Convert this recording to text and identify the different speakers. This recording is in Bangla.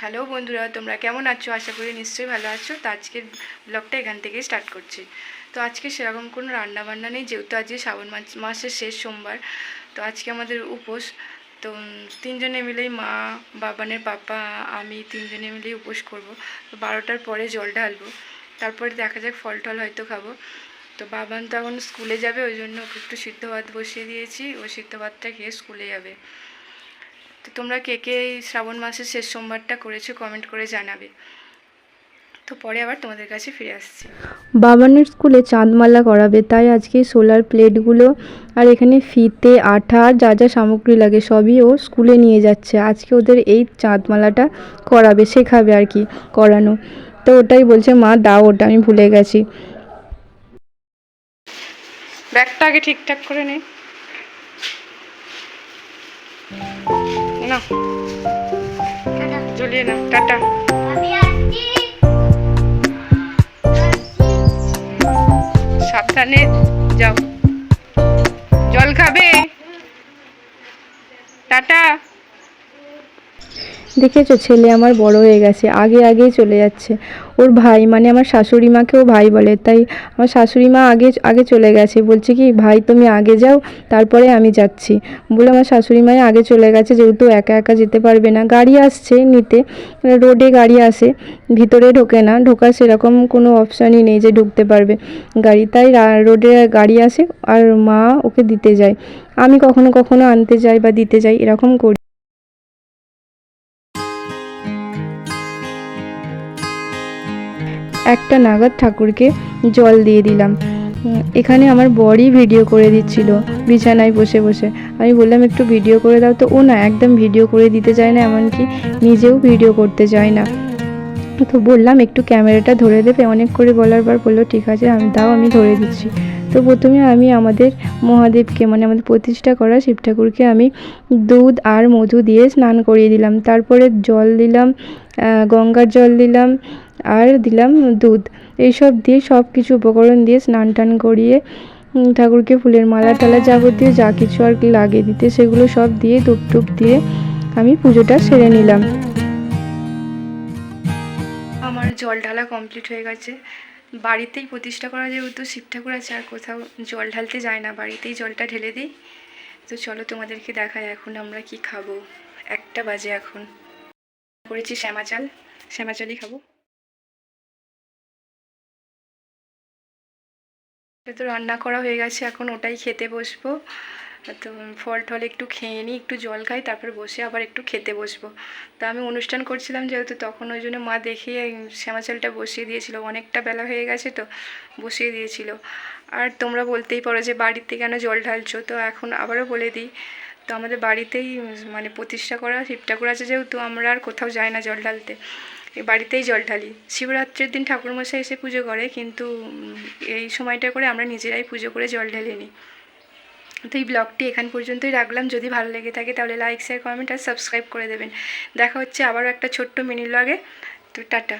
Speaker 1: হ্যালো বন্ধুরা, তোমরা কেমন আছো? আশা করি নিশ্চয়ই ভালো আছো। তো আজকের ব্লগটা এখান থেকেই স্টার্ট করছি। তো আজকে সেরকম কোনো রান্না বান্না নেই, যেহেতু আজকে শ্রাবণ মাস- মাসের শেষ সোমবার। তো আজকে আমাদের উপোস। তো তিনজনে মিলেই মা, বাবানের পাপা, আমি তিনজনে মিলেই উপোস করব। তো বারোটার পরে জল ঢালবো। তারপরে দেখা যাক ফল টল হয়তো খাব। তো বাবান তো এখন স্কুলে যাবে, ওই জন্য একটু সিদ্ধ ভাত বসিয়ে দিয়েছি। ও সিদ্ধ ভাতটা খেয়ে স্কুলে যাবে। তো তোমরা কে কে এই শ্রাবণ মাসের শেষ সোমবারটা করেছ কমেন্ট করে জানাবে। তো পরে আবার তোমাদের কাছে ফিরে আসছি।
Speaker 2: বাবানের স্কুলে চাঁদমালা করাবে তাই আজকে সোলার প্লেটগুলো আর এখানে ফিতে আঠা আর যা যা সামগ্রী লাগে সবই ও স্কুলে নিয়ে যাচ্ছে। আজকে ওদের এই চাঁদমালাটা করাবে শেখাবে আর কি করানো। তো ওটাই বলছে মা দাও ওটা আমি ভুলে গেছি।
Speaker 1: ব্যাগটা আগে ঠিকঠাক করে নে। না। জ্বলিয়ে না টাটা। সাবধানে যাও। জল খাবে? টাটা।
Speaker 2: দেখেছ? ছেলে আমার বড় হয়ে গেছে, আগে আগেই চলে যাচ্ছে। ওর ভাই মানে আমার শাশুড়ি মাকেও ভাই বলে, তাই আমার শাশুড়ি মা আগে আগে চলে গেছে। বলছে কি, ভাই, তুমি আগে যাও, তারপরে আমি যাচ্ছি। বলে আমার শাশুড়ি মাই আগে চলে গেছে, যেহেতু একা একা যেতে পারবে না। গাড়ি আসছে নিতে, রোডে গাড়ি আসে, ভিতরে ঢোকে না, ঢোকার সেরকম কোনো অপশানই নেই যে ঢুকতে পারবে গাড়ি। তাই রোডে গাড়ি আসে, আর মা ওকে দিতে যায়। আমি কখনো কখনো আনতে যাই বা দিতে যাই, এরকম করি। একটা নাগাদ ঠাকুরকে জল দিয়ে দিলাম। এখানে আমার বরই ভিডিও করে দিচ্ছিল, বিছানায় বসে বসে। আমি বললাম, একটু ভিডিও করে দাও তো। ও না, একদম ভিডিও করে দিতে চায় না, এমনকি নিজেও ভিডিও করতে চায় না। তো বললাম, একটু ক্যামেরাটা ধরে দেবে, অনেক করে বলার পর বলল, ঠিক আছে, আমি, দাও, আমি ধরে দিচ্ছি। তো প্রথমে আমি আমাদের মহাদেবকে মানে আমাদের প্রতিষ্ঠা করা শিব ঠাকুরকে আমি দুধ আর মধু দিয়ে স্নান করিয়ে দিলাম। তারপরে জল দিলাম গঙ্গার জল দিলাম আর দিলাম দুধ। এইসব দিয়ে সব কিছু উপকরণ দিয়ে স্নান টান করিয়ে ঠাকুরকে ফুলের মালা টালা যাবতীয় যা কিছু আর কি লাগে দিতে, সেগুলো সব দিয়ে ধূপ টুপ দিয়ে আমি পুজোটা সেরে নিলাম।
Speaker 1: আমার জল ঢালা কমপ্লিট হয়ে গেছে। বাড়িতেই প্রতিষ্ঠা করা যেহেতু, শিব ঠাকুর আছে আর কোথাও জল ঢালতে যায় না, বাড়িতেই জলটা ঢেলে দিই। তো চলো তোমাদেরকে দেখাই এখন আমরা কি খাব। একটা বাজে এখন। করেছি শ্যামা চাল শ্যামা চালই খাব। তো রান্না করা হয়ে গেছে, এখন ওটাই খেতে বসবো। তো ফল টল একটু খেয়ে নিই, একটু জল খাই, তারপর বসে আবার একটু খেতে বসবো। তা আমি অনুষ্ঠান করছিলাম যেহেতু তখন ওই জন্য মা দেখিয়ে শ্যামা চালটা বসিয়ে দিয়েছিল। অনেকটা বেলা হয়ে গেছে তো বসিয়ে দিয়েছিল। আর তোমরা বলতেই পারো যে বাড়িতে কেন জল ঢালছো? তো এখন আবারও বলে দিই, তো আমাদের বাড়িতেই মানে প্রতিষ্ঠা করা শিব ঠাকুর আছে যেহেতু, আমরা আর কোথাও যাই না জল ঢালতে। বাড়িতেই জল ঢালি। শিবরাত্রির দিন ঠাকুরমশাই এসে পুজো করে, কিন্তু এই সময়টা করে আমরা নিজেরাই পুজো করে জল ঢেলে নিই তো এই ব্লগটি এখান পর্যন্তই রাখলাম। যদি ভালো লেগে থাকে তাহলে লাইক শেয়ার কমেন্ট আর সাবস্ক্রাইব করে দেবেন। দেখা হচ্ছে আবারও একটা ছোট্ট মিনি ব্লগে তো টাটা।